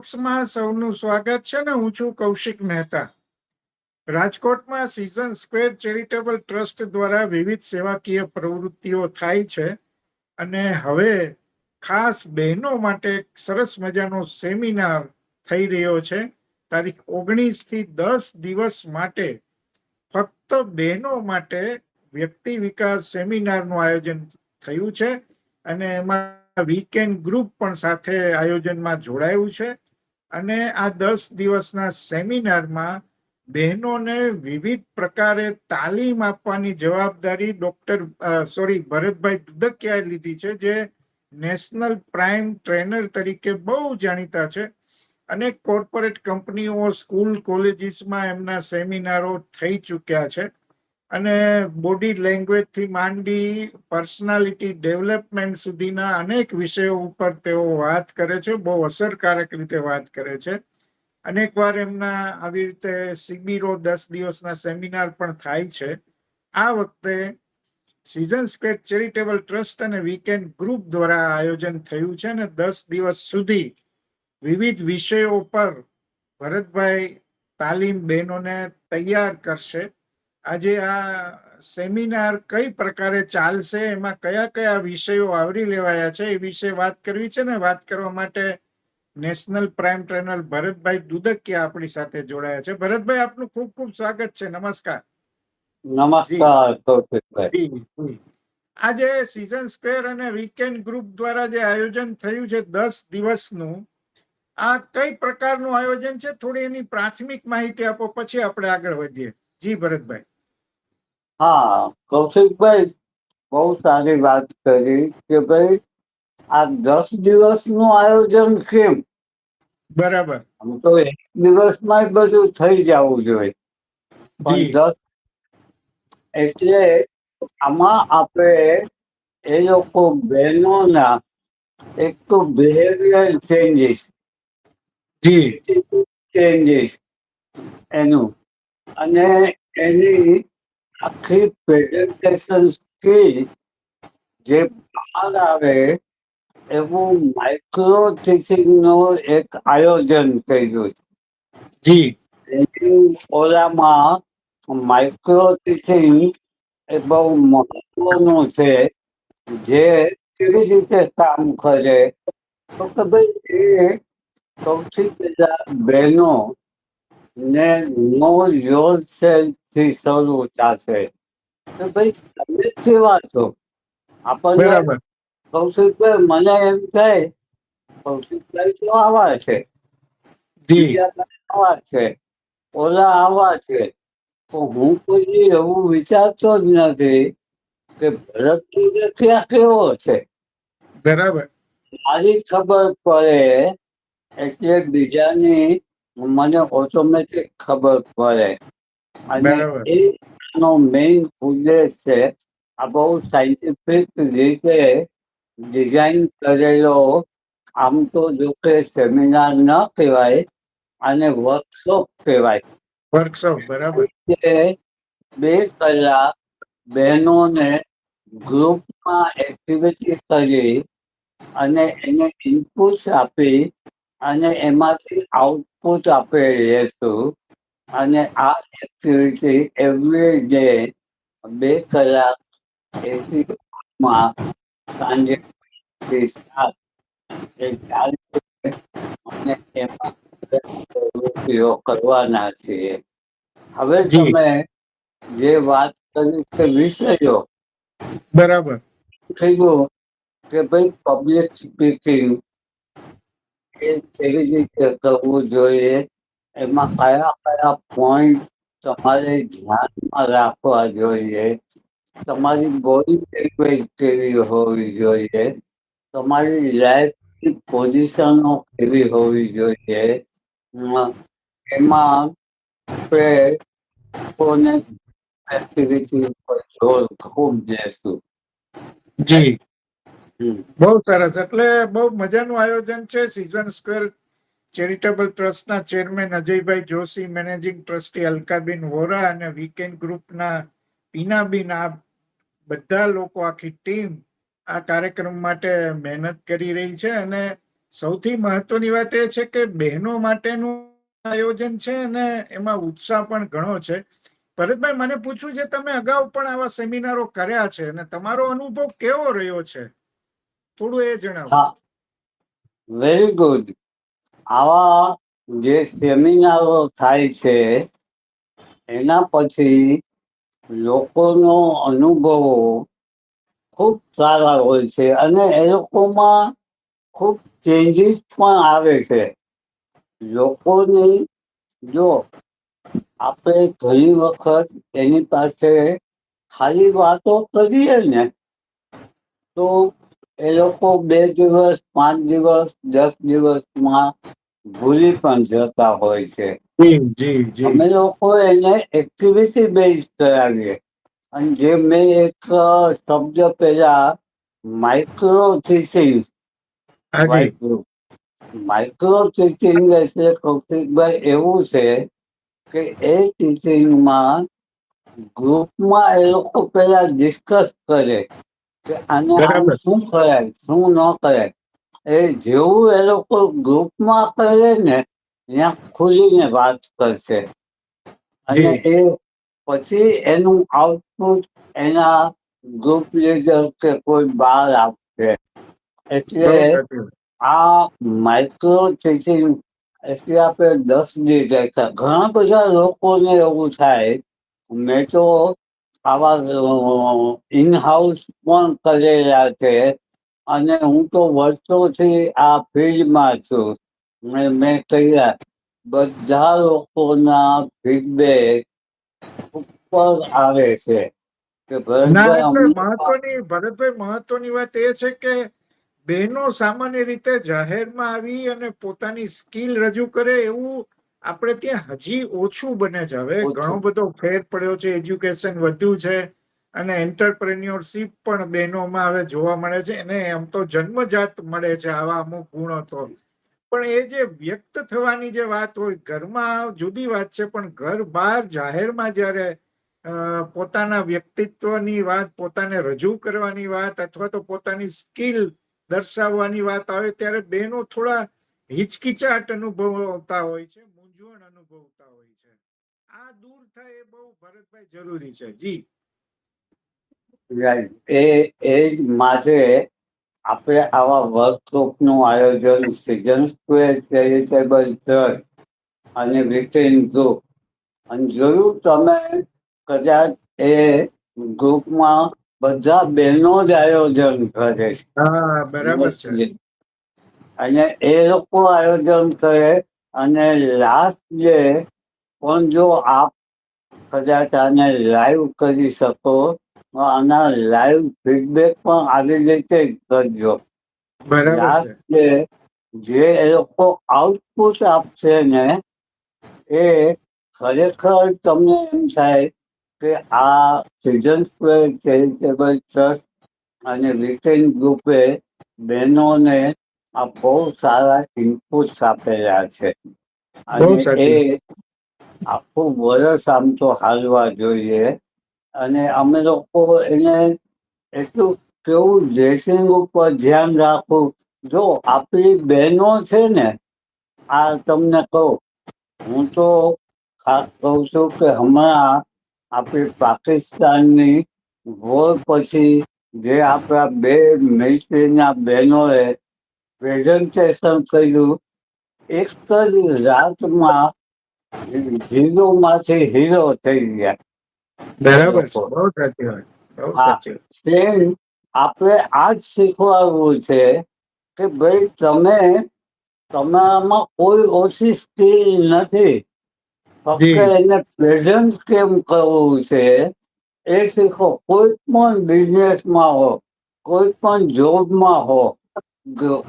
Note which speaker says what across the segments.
Speaker 1: બોક્સમાં સૌનું સ્વાગત છે ને હું છું કૌશિક મહેતા. રાજકોટમાં સિઝન સ્ક્વેર ચેરિટેબલ ટ્રસ્ટ દ્વારા વિવિધ સેવાકીય પ્રવૃત્તિઓ થાય છે અને હવે ખાસ બહેનો માટે એક સરસ મજાનો સેમિનાર થઈ રહ્યો છે. તારીખ ઓગણીસથી દસ દિવસ માટે ફક્ત બહેનો માટે વ્યક્તિ વિકાસ સેમિનારનું આયોજન થયું છે અને એમાં વીકેન્ડ ગ્રુપ પણ સાથે આયોજનમાં જોડાયું છે. અને આ દસ દિવસના સેમિનારમાં બહેનોને વિવિધ પ્રકારે તાલીમ આપવાની જવાબદારી ડોક્ટર સોરી, ભરતભાઈ દુદકિયાએ લીધી છે, જે નેશનલ પ્રાઇમ ટ્રેનર તરીકે બહુ જાણીતા છે. અને કોર્પોરેટ કંપનીઓ, સ્કૂલ, કોલેજીસમાં એમના સેમિનારો થઈ ચૂક્યા છે. અને બોડી લેંગ્વેજથી માંડી પર્સનાલિટી ડેવલપમેન્ટ સુધીના અનેક વિષયો ઉપર તેઓ વાત કરે છે, બહુ અસરકારક રીતે વાત કરે છે. અનેક વાર એમના આવી રીતે શિબિરો દસ દિવસના સેમિનાર પણ થાય છે. આ વખતે સિઝન સ્ક્વેર ચેરિટેબલ ટ્રસ્ટ અને વીકેન્ડ ગ્રુપ દ્વારા આયોજન થયું છે અને દસ દિવસ સુધી વિવિધ વિષયો પર ભરતભાઈ તાલીમ બહેનોને તૈયાર કરશે. આજે આ સેમિનાર કઈ પ્રકારે ચાલશે એમાં કયા કયા વિષયો આવરી લેવાયા છે એ વિશે વાત કરવી છે ને? વાત કરવા માટે national prime trainer Bharatbhai Dudakiya આપણી સાથે જોડાયા છે. ભરતભાઈ આપનું ખૂબ ખૂબ સ્વાગત છે. નમસ્કાર.
Speaker 2: નમસ્કાર
Speaker 1: આજે સિઝન સ્ક્વેર અને વીકેન્ડ ગ્રુપ દ્વારા જે આયોજન થયું છે દસ દિવસનું આ કઈ પ્રકારનું આયોજન છે? થોડી એની પ્રાથમિક માહિતી આપો પછી આપણે આગળ વધીએ. જી ભરતભાઈ.
Speaker 2: હા કૌશિકભાઈ બહુ સારી વાત કરી કે ભાઈ આ દસ દિવસનું આયોજન કેમ?
Speaker 1: બરાબર.
Speaker 2: આમ તો એક દિવસમાં બધું થઈ જવું જોઈએ. પણ દસ એટલે આમાં આપણે એ લોકો બહેનોના એક તો બિહેવિયર ચેન્જીસ
Speaker 1: જી.
Speaker 2: ચેન્જીસ એનું. અને એની આખી પ્રેઝન્ટેશન સ્કીલ જે બહાર આવે એવું માઇક્રો નું એક આયોજન કર્યું છે. જી. ઓલામાં માઇક્રો ટીચિંગ એ બહુ મહત્વનું છે જે કેવી રીતે કામ કરે. તો કે ભાઈ એ સૌથી પહેલા બહેનો ને નો યોર સેલ્ફ થી સૌનું કે ભાઈ તમે કેવા છો? આપણને કૌશિકભાઈ મને એમ થાય કૌશિકભાઈ તો આવા છે. આવા છે. ઓલા આવા છે. તો હું કોઈ એવું વિચારતો જ નથી કે ભરત ક્યાં કેવો છે.
Speaker 1: બરાબર.
Speaker 2: મારી ખબર પડે એટલે બીજાની મને ઓટોમેટિક ખબર પડે. અને એ નો મેઇન ઉદ્દેશ છે આ બહુ સાયન્ટિફિક રીતે ડિઝાઇન કરેલો આમ તો જો કે સેમિનાર ન કહેવાય અને વર્કશોપ કહેવાય.
Speaker 1: વર્કશોપ બરાબર.
Speaker 2: બે કલાક બહેનોને ગ્રુપમાં એક્ટિવિટી કરી અને એને ઇનપુટ્સ આપી અને એમાંથી આઉટપુટ આપે લેશું અને આ એક્ટિવિટી એવરી ડે બે કલાક એસી માં સાંજે સાત અને એમાં પ્રવૃત્તિઓ કરવાના છીએ. હવે તમે જે વાત કરી કે વિષયો
Speaker 1: બરાબર.
Speaker 2: થયું કે ભાઈ પબ્લિક સ્પીકિંગ એ કેવી રીતે કરવું જોઈએ? એમાં કયા કયા પોઈન્ટ તમારે ધ્યાનમાં રાખવા જોઈએ? તમારી બોડી લેંગ્વેજ કેવી હોવી જોઈએ? તમારી લાઈફની પોઝિશનો કેવી હોવી જોઈએ? એમાં આપણે કોને એક્ટિવિટી ઉપર જોર ખૂબ દેશું
Speaker 1: જી.
Speaker 2: હમ.
Speaker 1: બહુ સરસ. એટલે બહુ મજાનું આયોજન છે. સિઝન સ્ક્વેર ચેરિટેબલ ટ્રસ્ટના chairman Ajaybhai Joshi, managing trustee Alkaben Vora અને વીકેન્ડ ગ્રુપના પીનાબેન, આ બધા લોકો, આખી ટીમ આ કાર્યક્રમ માટે મહેનત કરી રહી છે. અને સૌથી મહત્વની વાત એ છે કે બહેનો માટેનું આયોજન છે અને એમાં ઉત્સાહ પણ ઘણો છે. ભરતભાઈ, મને પૂછવું છે, તમે અગાઉ પણ આવા સેમિનારો કર્યા છે અને તમારો અનુભવ કેવો રહ્યો છે? થોડું એ જણાવો.
Speaker 2: વેરી ગુડ આવા જે સેમિનારો થાય છે, એના પછી લોકોનો અનુભવો ખૂબ સારા હોય છે અને એ લોકોમાં ખૂબ ચેન્જીસ પણ આવે છે. લોકોની જો આપણે ઘણી વખત એની પાસે ખાલી વાતો કરીએ ને, તો એ લોકો બે દિવસ, પાંચ દિવસ, દસ દિવસમાં ભૂલી પણ જતા હોય છે. અમે લોકો એને એક્ટિવિટી બેઝ કરાવીએ. અને જે મેં એક શબ્દ પેલા માઇક્રો
Speaker 1: હાજી
Speaker 2: માઇક્રો ટીચિંગ એટલે કૌશિકભાઈ એવું છે કે એ ટીચિંગમાં ગ્રુપમાં એ લોકો પેલા ડિસ્કસ કરે કે આને શું કરાય શું ન કરાય એ જેવું એ લોકો ગ્રુપમાં કરે ને ત્યાં ખુલીને વાત કરશે. અને એ પછી એનું આઉટપુટ એના ગ્રુપ લીડર કે કોઈ બહાર આપશે. એટલે. આ માઇક્રો ટીચિંગ એટલે આપણે દસ દી રહેતા ઘણા બધા લોકોને એવું થાય મેં તો આવા ઇનહાઉસ પણ કરેલા છે. અને હું તો વર્ષોથી આ ફિલ્ડમાં છું. મેં મેં કહ્યા બધા લોકોના ફીડબેક ઉપર આવે છે
Speaker 1: મહત્વની ભરતભાઈ મહત્વની વાત એ છે કે બહેનો સામાન્ય રીતે જાહેરમાં આવી અને પોતાની સ્કિલ રજૂ કરે એવું આપણે ત્યાં હજી ઓછું બને છે. હવે ઘણો બધો ફેર પડ્યો છે એજ્યુકેશન વધ્યું છે અને એન્ટરપ્રેન્યોરશીપ પણ બહેનોમાં હવે જોવા મળે છે. એને એમ તો જન્મજાત મળે છે આવા અમુક ગુણો તો. પણ એ જે વ્યક્ત થવાની જે વાત હોય, ઘરમાં જુદી વાત છે, પણ ઘર બહાર જાહેરમાં જ્યારે પોતાના વ્યક્તિત્વની વાત, પોતાને રજૂ કરવાની વાત અથવા તો પોતાની સ્કિલ દર્શાવવાની વાત આવે ત્યારે બહેનો થોડા હિચકિચાટ અનુભવતા હોય છે, મૂંઝવણ અનુભવતા હોય છે. આ દૂર થાય એ બહુ ભરતભાઈ જરૂરી છે. જી.
Speaker 2: એ એ જ માટે આપણે આવા વર્કશોપનું આયોજન સિઝન સ્ક્વેર ચેરિટેબલ ટ્રસ્ટ અને વિટિન ગ્રુપ અને જોયું તમે કદાચ એ ગ્રુપમાં બધા બહેનો જ આયોજન કરે છે. અને એ લોકો આયોજન કરે અને લાસ્ટ ડે પણ જો આપ કદાચ આને લાઈવ કરી શકો આના લાઈવ ફીડબેક પણ આવી રીતે કરજો
Speaker 1: છે.
Speaker 2: જે એ લોકો આઉટપુટ આપશે ને એ ખરેખર તમને એમ થાય કે આ સિઝન સ્ક્વેર ચેરિટેબલ ટ્રસ્ટ અને રિટેન ગ્રુપે બહેનોને આ બહુ સારા ઇનપુટ્સ આપેલા છે. અને એ આખું વરસ આમ તો હાલવા જોઈએ. અને અમે લોકો એને એટલું કેવું ડ્રેસિંગ ઉપર ધ્યાન રાખવું જો આપણી બહેનો છે ને, આ તમને કહું, હું તો ખાસ કહું છું કે હમણાં આપણી પાકિસ્તાનની વોર પછી જે આપણા બે મિલિટરીના બહેનોએ પ્રેઝન્ટેશન કર્યું, એક જ રાતમાં હીરોમાંથી હીરો થઈ ગયા.
Speaker 1: બરાબર છે. બહુ સાચી વાત.
Speaker 2: આપણે આ જ શીખવાડવું છે કે ભાઈ તમે તમારામાં કોઈ ઓછી સ્કિલ નથી. ફક્ત એને પ્રેઝન્ટ કેમ કરવું છે એ શીખો. કોઈ પણ બિઝનેસમાં હો કોઈ પણ જોબમાં હો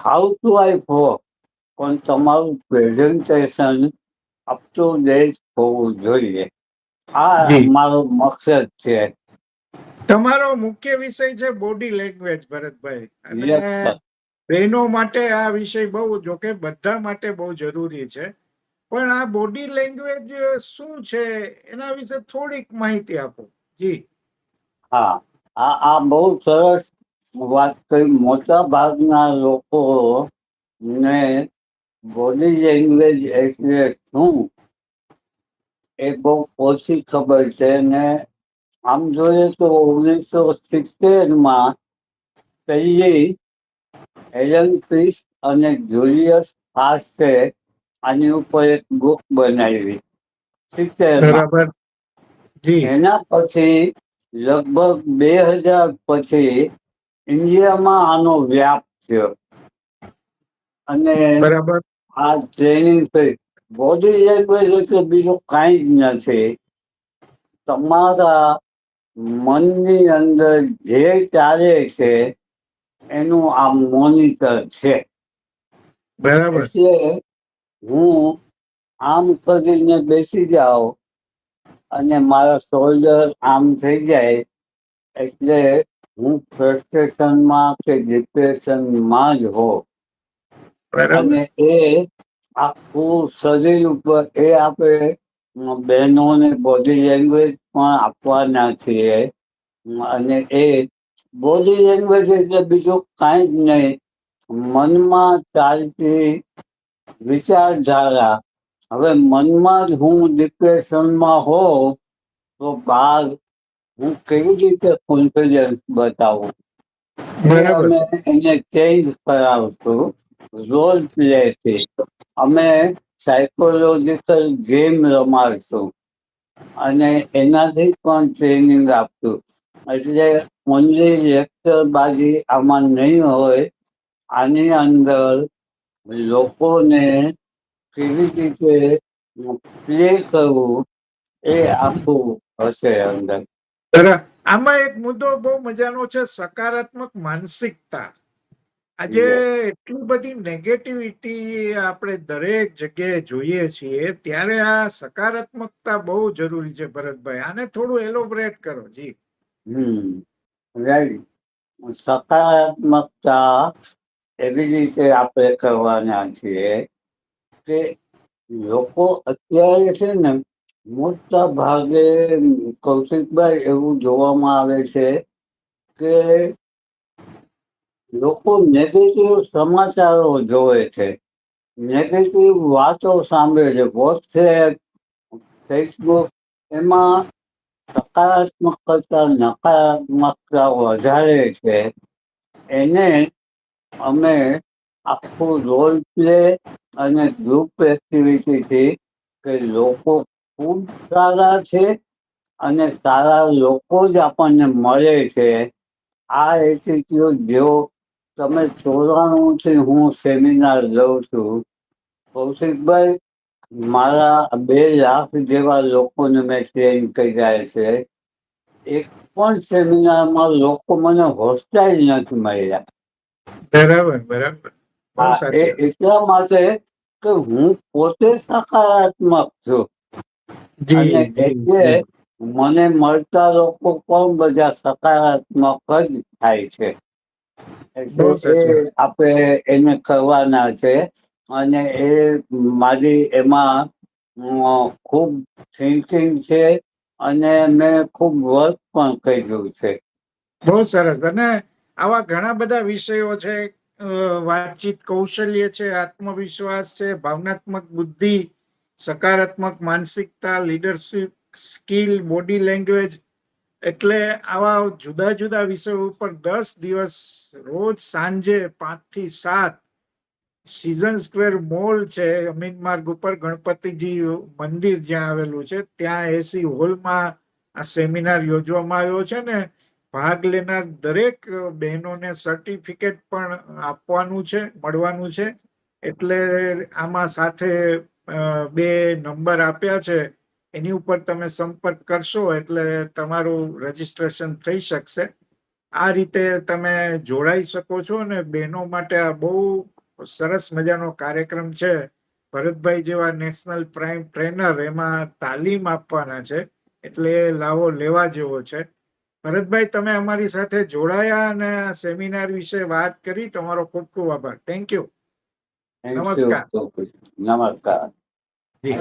Speaker 2: હાઉસવાઈફ હો પણ તમારું પ્રેઝન્ટેશન અપ ટુ ડેટ હોવું જોઈએ. આ મારો મકસદ છે.
Speaker 1: તમારો મુખ્ય વિષય છે બોડી લેંગ્વેજ ભરતભાઈ. અને બહેનો માટે આ વિષય બહુ જોકે બધા માટે બહુ જરૂરી છે. પણ આ બોડી લેંગ્વેજ શું છે? એના વિશે થોડીક માહિતી આપો. જી.
Speaker 2: હા. આ આ બહુ સરસ વાત કરી. મોટા ભાગના લોકો ને બોડી લેંગ્વેજ એટલે શું? એ બહુ ઓછી ખબર છે ને આમ જોઈએ તો ઓગણીસો સિત્તેરમાં પહેલી એલન ક્રિસ અને જુલિયસ ફાસ્ટે આની ઉપર એક બુક બનાવી
Speaker 1: સિત્તેર
Speaker 2: એના પછી લગભગ બે હજાર પછી ઇન્ડિયામાં આનો વ્યાપ થયો અને
Speaker 1: બરાબર
Speaker 2: આ ટ્રેનિંગ થઈ બોડી લેંગ્વેજ એટલે બીજું કાંઈ જ નથી તમારા મનની અંદર જે ચાલે છે એનું આ મોનિટર છે.
Speaker 1: બરાબર.
Speaker 2: એટલે હું આમ કરીને બેસી જાઉં અને મારા શોલ્ડર આમ થઈ જાય એટલે હું ફ્રસ્ટ્રેશનમાં કે ડિપ્રેશનમાં જ
Speaker 1: બરાબર.
Speaker 2: અને એ આખું શરીર ઉપર એ આપણે બહેનોને બોડી લેંગ્વેજ પણ આપવાના છીએ અને એ બોડી લેંગ્વેજ એટલે બીજું કાંઈ જ નહીં. મનમાં ચાલતી વિચારધારા. હવે મનમાં જ હું ડિપ્રેશનમાં હોઉં તો બહાર હું કેવી રીતે કોન્ફિડન્સ બતાવું? એને ચેન્જ કરાવશું રોલ પ્લે છે. અમે સાયકોલોજીકલ ગેમ રમાડશું. અને એનાથી પણ ટ્રેનિંગ આપશું. એટલે ઓનલી લેક્ચરબાજી આમાં નહીં હોય, આની અંદર લોકોને કેવી રીતે પ્લે કરવું એ આખું હશે અંદર.
Speaker 1: આમાં એક મુદ્દો બહુ મજાનો છે, સકારાત્મક માનસિકતા. આજે એટલી બધી નેગેટિવિટી આપણે દરેક જગ્યાએ જોઈએ છીએ ત્યારે આ સકારાત્મકતા બહુ જરૂરી છે ભરતભાઈ. આને થોડું એલોબરેટ કરો જી.
Speaker 2: હમ રાઈટ. સકારાત્મકતા એવી રીતે આપણે કરવાના છીએ કે લોકો અત્યારે છે ને મોટા ભાગે કૌશિકભાઈ એવું જોવામાં આવે છે કે લોકો નેગેટિવ સમાચારો જોવે છે. નેગેટિવ વાતો સાંભળે છે. વોટ્સએપ ફેસબુક એમાં સકારાત્મક કરતા નકારાત્મકતા વધારે છે. એને અમે આખું રોલ પ્લે અને ગ્રુપ એક્ટિવિટીથી કે લોકો ખૂબ સારા છે અને સારા લોકો જ આપણને મળે છે. આ એટીટ્યુડ જેવો તમે ચોરાણું થી હું સેમિનાર લઉં છું. કૌશિકભાઈ મારા બે લાખ જેવા લોકોને મેં ટ્રેન કર્યા છે. એક પણ સેમિનારમાં લોકો મને હોસ્ટાઇલ નથી મળ્યા
Speaker 1: બરાબર બરાબર.
Speaker 2: એટલા માટે કે હું પોતે સકારાત્મક છું. અને. મને મળતા લોકો પણ બધા સકારાત્મક જ થાય છે. આપણે એને કરવાના છે. અને એ મારી એમાં ખૂબ થિંકિંગ છે અને મેં ખૂબ વર્ક પણ કર્યું છે.
Speaker 1: બહુ સરસ. અને આવા ઘણા બધા વિષયો છે વાતચીત કૌશલ્ય છે આત્મવિશ્વાસ છે ભાવનાત્મક બુદ્ધિ સકારાત્મક માનસિકતા લીડરશિપ સ્કિલ બોડી લેંગ્વેજ એટલે આવા જુદા જુદા વિષયો ઉપર દસ દિવસ રોજ સાંજે પાંચથી સાત સિઝન સ્ક્વેર મોલ છે અમીન માર્ગ ઉપર ગણપતિજી મંદિર જ્યાં આવેલું છે, ત્યાં એસી હોલમાં આ સેમિનાર યોજવામાં આવ્યો છે ને, ભાગ લેનાર દરેક બહેનોને સર્ટિફિકેટ પણ આપવાનું છે, મળવાનું છે. એટલે આમાં સાથે બે નંબર આપ્યા છે. એની ઉપર તમે સંપર્ક કરશો એટલે તમારું રજીસ્ટ્રેશન થઈ શકશે. આ રીતે તમે જોડાઈ શકો છો અને બહેનો માટે આ બહુ સરસ મજાનો કાર્યક્રમ છે. ભરતભાઈ જેવા નેશનલ પ્રાઇમ ટ્રેનર એમાં તાલીમ આપવાના છે. એટલે લાવો લેવા જેવો છે. ભરતભાઈ તમે અમારી સાથે જોડાયા અને સેમિનાર વિશે વાત કરી. તમારો ખૂબ ખૂબ આભાર. થેન્ક યુ નમસ્કાર.
Speaker 2: નમસ્કાર.